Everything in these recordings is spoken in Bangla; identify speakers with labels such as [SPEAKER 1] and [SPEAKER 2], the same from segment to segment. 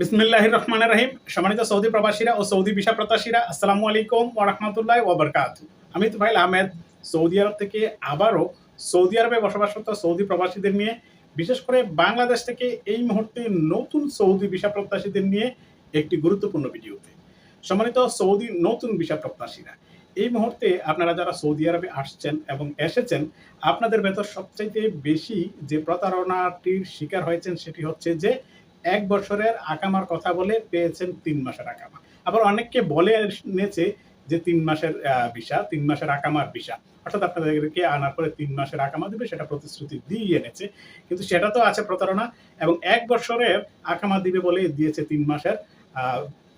[SPEAKER 1] বিসমিল্লাহ রহমান রাহিম সম্মানিত সৌদি প্রবাসীরা ও সৌদি ভিসা প্রত্যাশীরা, আসসালামু আলাইকুম ও ওবরকাত আমি তুফাইল আহমেদ, সৌদি আরব থেকে আবারও সৌদি আরবে বসবাসরত সৌদি প্রবাসীদের নিয়ে। বিশেষ করে বাংলাদেশ থেকে এই মুহূর্তে নতুন সৌদি ভিসা প্রত্যাশীদের নিয়ে একটি গুরুত্বপূর্ণ ভিডিওতে। সম্মানিত সৌদি নতুন ভিসা প্রত্যাশীরা, এই মুহূর্তে আপনারা যারা সৌদি আরবে আসছেন এবং এসেছেন, আপনাদের ভেতর সবচাইতে বেশি যে প্রতারণাটির শিকার হয়েছেন সেটি হচ্ছে যে এক বছরের আকামার কথা বলে পেয়েছেন তিন মাসের আকামা। আবার অনেককে বলে এনেছে যে তিন মাসের ভিসা, তিন মাসের আকামার ভিসা। অর্থাৎ আপনাদেরকে আনার পরে তিন মাসের আকামা দিবে, সেটা প্রতিশ্রুতি দিয়ে এনেছে। কিন্তু সেটা তো আছে প্রতারণা, এবং এক বছরের আকামা দিবে বলে দিয়েছে তিন মাসের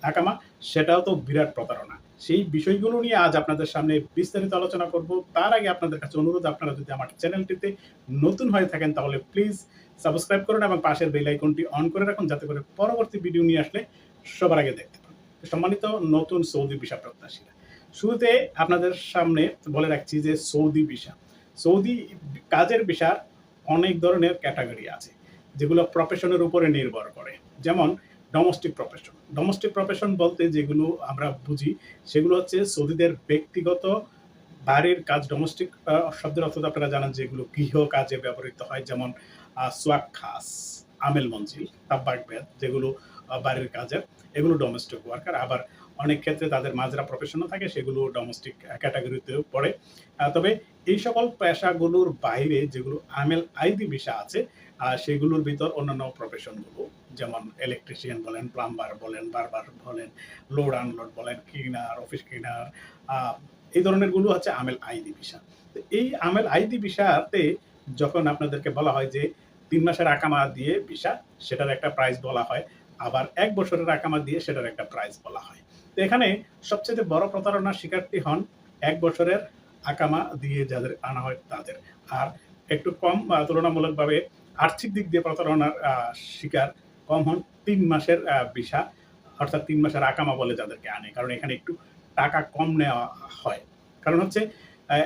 [SPEAKER 1] আকামা, সেটাও তো বিরাট প্রতারণা। সেই বিষয়গুলো নিয়ে আজ আপনাদের সামনে বিস্তারিত আলোচনা করব। তার আগে আপনাদের কাছে অনুরোধ, আপনারা যদি আমার চ্যানেলটিতে নতুন হয়ে থাকেন, তাহলে প্লিজ সাবস্ক্রাইব করুন এবং পাশের বেল আইকনটি অন করে রাখুন যাতে করে পরবর্তী ভিডিও নিয়ে আসলে সবার আগে দেখতে পান। সম্মানিত নতুন সৌদি ভিসা প্রত্যাশীরা, শুরুতে আপনাদের সামনে বলে রাখছি যে সৌদি ভিসা, সৌদি কাজের ভিসার অনেক ধরনের ক্যাটাগরি আছে, যেগুলো প্রফেশনের উপরে নির্ভর করে। যেমন ডোমেস্টিক প্রফেশন ডোমেস্টিক প্রফেশন বলতে যেগুলো আমরা বুঝি, সেগুলো হচ্ছে সৌদিদের ব্যক্তিগত বাড়ির কাজ, ডোমেস্টিক শব্দের অর্থ আপনারা জানেন যেগুলো গৃহ কাজে ব্যবহৃত হয়, যেমন সোয়াক খাস, আমেল মঞ্জিল, তাব্বাক বেদ, যেগুলো বাড়ির কাজের এগুলো ডোমেস্টিক ওয়ার্কার আবার অনেক ক্ষেত্রে তাদের মাজরা প্রফেশনও থাকে, সেগুলো ডোমেস্টিক ক্যাটাগরিতেও পড়ে। তবে এই সকল পেশাগুলোর বাইরে যেগুলো আমেল আইডি বিষয় আছে সেগুলোর ভিতর অন্যান্য প্রফেশনগুলো যেমন ইলেকট্রিশিয়ান বলেন প্লাম্বার বলেন বারবার বলেন লোড আনলোড বলেন ক্লিনার অফিস ক্লিনার এই ধরনেরগুলো হচ্ছে আমেল আইডি ভিসা এই আমেল আইডি ভিসাতে যখন আপনাদেরকে বলা হয় যে তিন মাসের আকামা দিয়ে ভিসা সেটার একটা প্রাইস বলা হয়। আবার এক বছরের আকামা দিয়ে সেটার একটা প্রাইস বলা হয়। তো এখানে সবচেয়ে বড় প্রতারণার শিকারটি হন এক বছরের আকামা দিয়ে যাদের আনা হয় তাদের। আর একটু কম তুলনামূলকভাবে আর্থিক দিক দিয়ে প্রতারণার শিকার কম হন তিন মাসের ভিসা অর্থাৎ তিন মাসের আকামা বলে যাদেরকে আনে। কারণ এখানে একটু টাকা কম নেওয়া হয়। কারণ হচ্ছে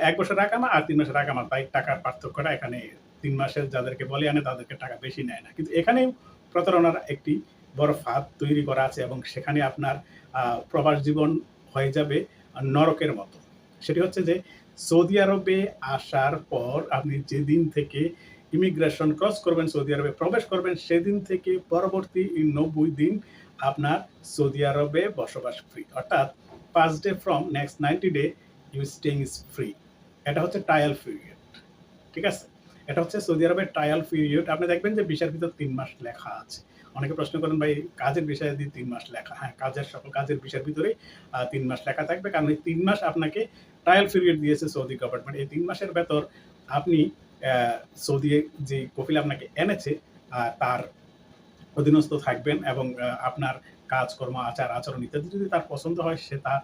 [SPEAKER 1] এক বছর আকামা আর তিন মাসের আকামা তাই টাকার পার্থক্যটা এখানে তিন মাসের যাদেরকে বলে আনে, তাদেরকে টাকা বেশি নেয় না। কিন্তু এখানে প্রতারণার একটি বড় ফাঁদ তৈরি করা আছে এবং সেখানে আপনার প্রবাস জীবন হয়ে যাবে নরকের মতো। সেটি হচ্ছে যে, সৌদি আরবে আসার পর আপনি যেদিন থেকে ইমিগ্রেশন ক্রস করবেন, সৌদি আরবে প্রবেশ করবেন, সেদিন থেকে পরবর্তী নব্বই দিন আপনার সৌদি আরবে বসবাস ফ্রি অর্থাৎ পাঁচ day from next ninety day staying is free এটা হচ্ছে ট্রায়াল পিরিয়ড ঠিক আছে? এটা হচ্ছে সৌদি আরবের ট্রায়াল পিরিয়ড আপনি দেখবেন যে বিশার ভিতর তিন মাস লেখা আছে। অনেকে প্রশ্ন করেন, ভাই, কাজের বিষয়ে দিয়ে তিন মাস লেখা? হ্যাঁ কাজের সকল কাজের বিষয়ের ভিতরেই তিন মাস লেখা থাকবে। কারণ এই তিন মাস আপনাকে ট্রায়াল পিরিয়ড দিয়েছে সৌদি গভর্নমেন্ট এই তিন মাসের ভেতর আপনি সৌদি যে কপিল আপনাকে এনেছে তার অধীনস্থ থাকবেন এবং আপনার কাজকর্ম আচার আচরণ ইত্যাদি যদি তার পছন্দ হয়, সে তার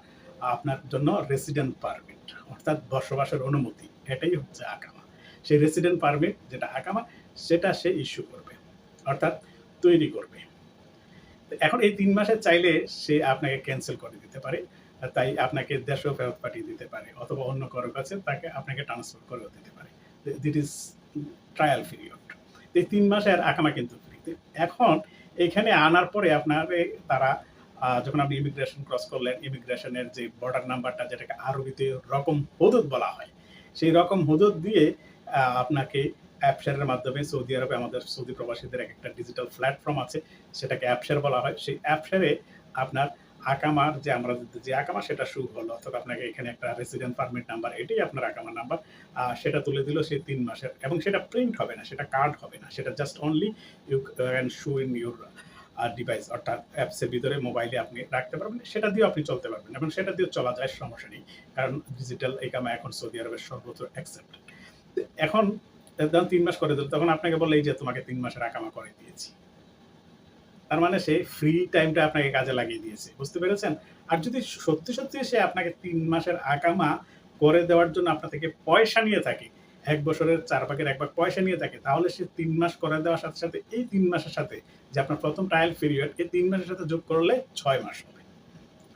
[SPEAKER 1] আপনার জন্য রেসিডেন্ট পারমিট অর্থাৎ বসবাসের অনুমতি, এটাই হচ্ছে আকামা। সেই রেসিডেন্ট পারমিট যেটা আকামা, সেটা সে ইস্যু করবে, অর্থাৎ তৈরি করবে। এখন এই তিন মাসে চাইলে সে আপনাকে ক্যান্সেল করে দিতে পারে তাই আপনাকে দেশেও ফেরত পাঠিয়ে দিতে পারে, অথবা অন্য কারও কাছে তাকে আপনাকে ট্রান্সফার করেও দিতে পারে। দিট ইজ ট্রায়াল পিরিয়ড এই তিন মাসের আকামা কিন্তু ফ্রি এখন এখানে আনার পরে আপনার তারা যখন আপনি ইমিগ্রেশন ক্রস করলেন ইমিগ্রেশনের যে বর্ডার নাম্বারটা যেটাকে আরবিতে রকম হদুদ বলা হয়, সেই রকম হদুদ দিয়ে আপনাকে অ্যাপশেয়ারের মাধ্যমে সৌদি আরবে আমাদের সৌদি প্রবাসীদের এক একটা ডিজিটাল প্ল্যাটফর্ম আছে, সেটাকে অ্যাপশেয়ার বলা হয়। সেই অ্যাপশেয়ারে আপনার আকামার যে আমরা যে আকামা, সেটা শুরু হলো। অর্থাৎ আপনাকে এখানে একটা রেসিডেন্ট পারমিট নাম্বার এটাই আপনার আকামার নাম্বার সেটা তুলে দিল সেই তিন মাসের। এবং সেটা প্রিন্ট হবে না, সেটা কার্ড হবে না, সেটা just only you can show in your device অর্থাৎ অ্যাপসের ভিতরে মোবাইলে আপনি রাখতে পারবেন, সেটা দিয়ে আপনি চলতে পারবেন এবং সেটা দিয়ে চলা যায়, সমস্যা নেই। কারণ ডিজিটাল একামা এখন সৌদি আরবের সর্বত্র অ্যাকসেপ্টেড এখন, যখন তিন মাস করে দিল, তখন আপনাকে বলল, এই যে তোমাকে তিন মাসের আকামা করে দিয়েছি। তার মানে সে ফ্রি টাইমটা আপনাকে কাজে লাগিয়ে দিয়েছে, বুঝতে পেরেছেন? আর যদি সত্যি সত্যি সে আপনাকে তিন মাসের আকামা করে দেওয়ার জন্য আপনার থেকে পয়সা নিয়ে থাকে এক বছরের চার ভাগের এক ভাগ পয়সা নিয়ে থাকে, তাহলে সে তিন মাস করে দেওয়ার সাথে সাথে এই তিন মাসের সাথে যে আপনার প্রথম ট্রায়াল পিরিয়ড এই তিন মাসের সাথে যোগ করলে ছয় মাস হবে।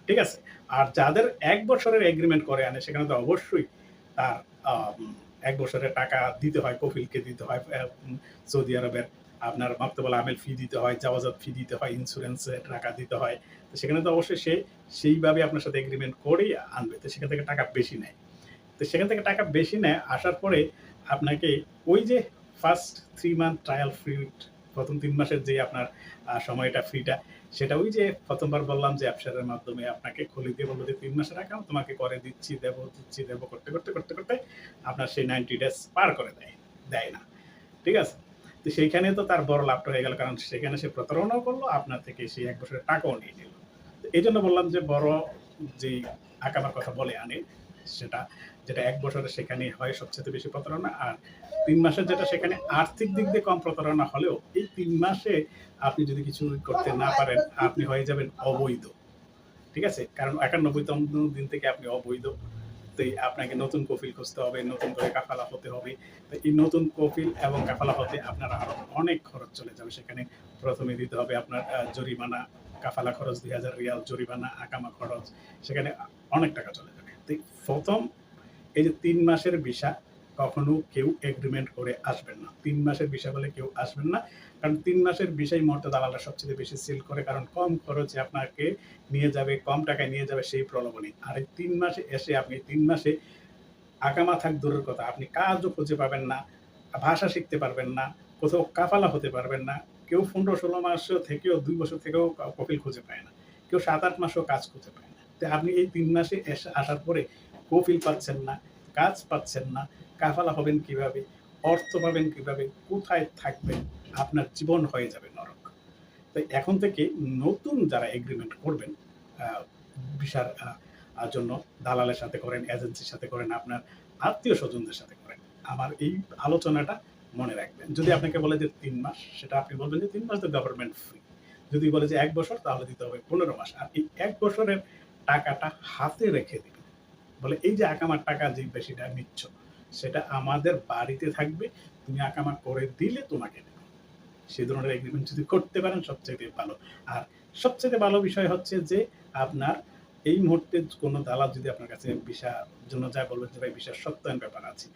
[SPEAKER 1] ঠিক আছে? আর যাদের এক বছরের এগ্রিমেন্ট করে আনে, সেখানে তো অবশ্যই তার এক বছরের টাকা দিতে হয়, কফিলকে দিতে হয় সৌদি আরবের আপনার মাক্তবল আমেল ফি দিতে হয়, জাওয়াজাত ফি দিতে হয় ইন্স্যুরেন্সের টাকা দিতে হয়। সেখানে তো অবশ্যই সে সেইভাবে আপনার সাথে এগ্রিমেন্ট করেই আনবে, তো সেখান থেকে টাকা বেশি নেয়। তো সেখান থেকে টাকা বেশি নেয়, আসার পরে আপনাকে ওই যে first three month trial free প্রথম তিন মাসের যে আপনার সময়টা ফ্রিটা সেটা ওই যে প্রথমবার বললাম যে অ্যাপসারের মাধ্যমে আপনাকে খুলে দিয়ে বলল যে তিন মাসের অ্যাকাউন্ট তোমাকে করে দিচ্ছি, দেবো দিচ্ছি, দেবো করতে করতে করতে করতে আপনার সেই নাইনটি ডেজ পার করে দেয় দেয় না। ঠিক আছে? তো সেইখানে তো তার বড় লাভটা হয়ে গেল, কারণ সেখানে সে প্রতারণাও করল, আপনার থেকে সেই এক বছরের টাকাও নিয়ে নিল। তো এই জন্য বললাম যে বড় যে আঁকাবার কথা বলে আনে সেটা, যেটা এক বছরে সেখানে হয় সবচেয়ে বেশি প্রতারণা। আর তিন মাসের যেটা সেখানে আর্থিক দিক দিয়ে কম প্রতারণা হলেও এই তিন মাসে আপনি যদি কিছু করতে না পারেন, আপনি হয়ে যাবেন অবৈধ। ঠিক আছে? কারণ একানব্বইতম দিন থেকে আপনি অবৈধ। তো আপনাকে নতুন কফিল খুঁজতে হবে, নতুন করে কাফালা হতে হবে। তো এই নতুন কফিল এবং কাফালা হতে আপনার আরও অনেক খরচ চলে যাবে। সেখানে প্রথমে দিতে হবে আপনার জরিমানা, কাফালা খরচ দুই হাজার রিয়াল, জরিমানা, আকামা খরচ। সেখানে অনেক টাকা চলে যাবে প্রথম এই যে তিন মাসের ভিসা কখনো কেউ এগ্রিমেন্ট করে আসবেন না। তিন মাসের ভিসা বলে কেউ আসবেন না। কারণ তিন মাসের বিষয় মুহূর্তে দালালরা সবচেয়ে বেশি সেল করে কারণ কম খরচে আপনাকে নিয়ে যাবে, কম টাকায় নিয়ে যাবে সেই প্রলোভনী আর এই তিন মাসে এসে আপনি তিন মাসে আকামা থাক দূরের কথা, আপনি কাজও খুঁজে পাবেন না, ভাষা শিখতে পারবেন না, কোথাও কাফালা হতে পারবেন না, কেউ পনেরো ষোলো মাস থেকেও, দুই বছর থেকেও কপিল খুঁজে পায় না। কেউ সাত আট মাসও কাজ খুঁজে পায় না। আপনি এই তিন মাসে এসে আসার পরে কপিল পাচ্ছেন না, কাজ পাচ্ছেন না, কাফালা হবেন কীভাবে, অর্থ পাবেন কীভাবে, কোথায় থাকবেন, আপনার জীবন হয়ে যাবে নরক। তো এখন থেকে নতুন যারা এগ্রিমেন্ট করবেন ভিসার জন্য, দালালের সাথে করেন এজেন্সির সাথে করেন, আপনার আত্মীয় স্বজনদের সাথে করেন, আমার এই আলোচনাটা মনে রাখবেন। যদি আপনাকে বলে যে তিন মাস, সেটা আপনি বলবেন যে তিন মাস তো গভর্নমেন্ট ফ্রি যদি বলে যে এক বছর, তাহলে দিতে হবে পনেরো মাস। আর এই এক বছরের টাকাটা হাতে রেখে দিবেন বলে, এই যে আকামার টাকা যে বেশিটা নিচ্ছ, সেটা আমাদের বাড়িতে থাকবে, তুমি আকামা করে দিলে তোমাকে দেবো। সেই ধরনের এগ্রিমেন্ট যদি করতে পারেন সবচেয়ে ভালো। আর সবচেয়ে ভালো বিষয় হচ্ছে যে, আপনার এই মুহূর্তে কোনো দালাল যদি আপনার কাছে ভিসা জন্য যায় বলবেন যে, ভাই, ভিসার সত্যায়ন ব্যাপার আছে।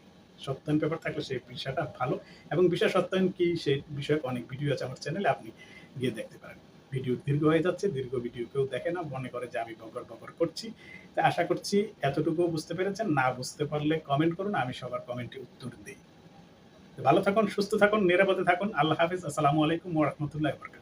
[SPEAKER 1] সত্যায়ন পেপার থাকলে সেই ভিসাটা ভালো। এবং ভিসা সত্যায়ন কি, সেই বিষয়ে অনেক ভিডিও আছে আমার চ্যানেলে আপনি গিয়ে দেখতে পারেন। ভিডিও দীর্ঘ হয়ে যাচ্ছে, দীর্ঘ ভিডিও কেউ দেখে না, মনে করে যে আমি বকর বকর করছি। তা আশা করছি এতটুকু বুঝতে পেরেছেন। না বুঝতে পারলে কমেন্ট করুন, আমি সবার কমেন্টে উত্তর দিই। ভালো থাকুন, সুস্থ থাকুন, নিরাপদে থাকুন। আল্লাহ হাফিজ, আসসালামু আলাইকুম ওরহমতুল্লাহ বারাকাতুহু।